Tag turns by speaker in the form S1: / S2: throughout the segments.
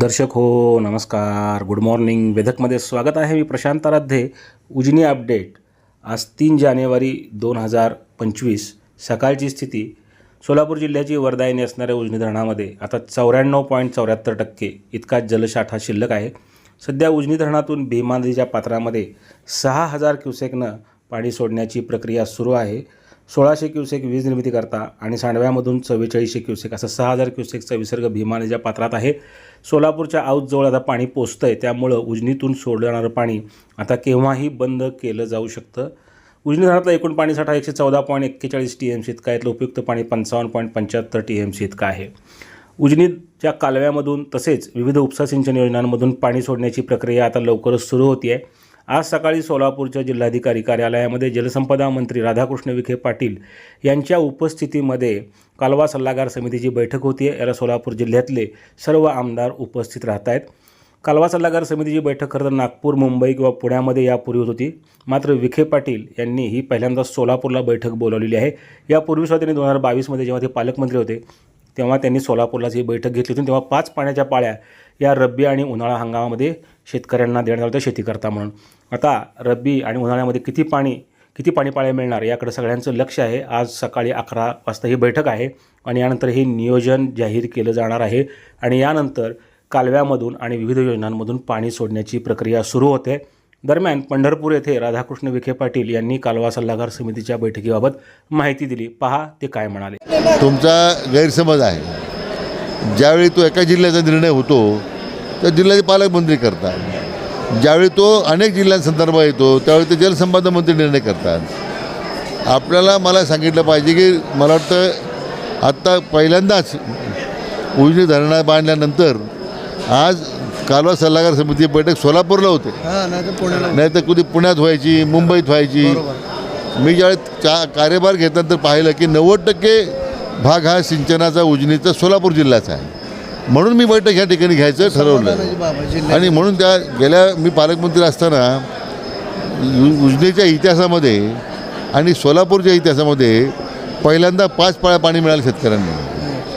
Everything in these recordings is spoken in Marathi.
S1: दर्शक हो नमस्कार. गुड मॉर्निंग वेधकमध्ये स्वागत आहे मी प्रशांत आराध्ये. उजनी अपडेट. आज तीन जानेवारी दोन हजार पंचवीस. सकाळची स्थिती. सोलापूर जिल्ह्याची वर्धायनी असणाऱ्या उजनी धरणामध्ये आता चौऱ्याण्णव पॉईंट चौऱ्याहत्तर टक्के इतका जलसाठा शिल्लक आहे. सध्या उजनी धरणातून भीमा नदीच्या पात्रामध्ये सहा हजार क्युसेकनं पाणी सोडण्याची प्रक्रिया सुरू आहे. सोळाशे क्युसेक वीज निर्मिती करता आणि सांडव्यामधून चव्वेचाळीसशे क्युसेक असं सहा हजार क्युसेकचा विसर्ग भीमाने ज्या पात्रात आहे सोलापूरच्या आऊतजवळ आता पाणी पोचतं आहे त्यामुळं उजनीतून सोडलं पाणी आता केव्हाही बंद केलं जाऊ शकतं. उजनी धरणातला एकूण पाणीसाठा एकशे चौदा पॉईंट एक्केचाळीस टी एम सी इतका यातलं उपयुक्त पाणी पंचावन्न पॉईंट पंच्याहत्तर टी एम सी इतकं आहे. उजनीच्या कालव्यामधून तसेच विविध उपसा सिंचन योजनांमधून पाणी सोडण्याची प्रक्रिया आता लवकरच सुरू होती आहे आज सकाळी सोलापूरच्या जिल्हाधिकारी कार्यालयामध्ये जलसंपदा मंत्री राधाकृष्ण विखे पाटील यांच्या उपस्थितीमध्ये कालवा सल्लागार समितीची बैठक होती आहे याला सोलापूर जिल्ह्यातले सर्व आमदार उपस्थित राहत आहेत कालवा सल्लागार समितीची बैठक खरं तर नागपूर मुंबई किंवा पुण्यामध्ये यापूर्वी होत होती. मात्र विखे पाटील यांनी ही पहिल्यांदा सोलापूरला बैठक बोलावलेली आहे. यापूर्वी सुद्धा त्यांनी दोन हजार बावीसमध्ये जेव्हा ते पालकमंत्री होते तेव्हा त्यांनी सोलापूरला जी बैठक घेतली होती तेव्हा पाच पाण्याच्या पाळ्या या रब्बी आणि उन्हाळा हंगामामध्ये शेतकऱ्यांना देण्यात आलं होतं शेती करता म्हणून. आता रब्बी आणि उन्हाळ्यामध्ये किती पाणी किती पाणी पाळ्या मिळणार याकडे सगळ्यांचं लक्ष आहे. आज सकाळी अकरा वाजता ही बैठक आहे आणि यानंतर हे नियोजन जाहीर केलं जाणार आहे आणि यानंतर कालव्यामधून आणि विविध योजनांमधून पाणी सोडण्याची प्रक्रिया सुरू होते. दरम्यान पंढरपूर येथे राधाकृष्ण विखे पाटील यांनी कालवा सल्लागार समितीच्या बैठकीबाबत माहिती दिली. पहा ते काय म्हणाले.
S2: तुमचा गैरसमज आहे. ज्यावेळी तो एका जिल्ह्याचा निर्णय होतो तर जिल्ह्याचे पालकमंत्री करतात. ज्यावेळी तो अनेक जिल्ह्यांसंदर्भ येतो त्यावेळी ते जलसंपदा मंत्री निर्णय करतात. आपल्याला मला सांगितलं पाहिजे की मला वाटतं आत्ता पहिल्यांदाच उजनी धरणा बांधल्यानंतर आज कालवा सल्लागार समिती बैठक सोलापूरला होते.
S3: हा नाही तर
S2: कधी पुण्यात व्हायची मुंबईत व्हायची. मी ज्यावेळेस चा कार्यभार घेतल्यानंतर पाहिलं की नव्वद टक्के भाग हा सिंचनाचा उजनीचा सोलापूर जिल्ह्याचा आहे. म्हणून मी बैठक ह्या ठिकाणी घ्यायचं ठरवलं.
S3: जिल्ह्यात
S2: आणि म्हणून त्या गेल्या मी पालकमंत्री असताना उजनीच्या इतिहासामध्ये आणि सोलापूरच्या इतिहासामध्ये पहिल्यांदा पाच पाळ्या पाणी मिळालं शेतकऱ्यांना.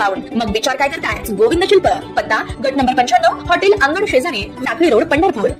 S4: कंपाऊंड मग विचार काय करताय? गोविंद शिल्प पत्ता गट नंबर पंच्याण्णव हॉटेल अंगण शेजारी टाकळी रोड पंढरपूर.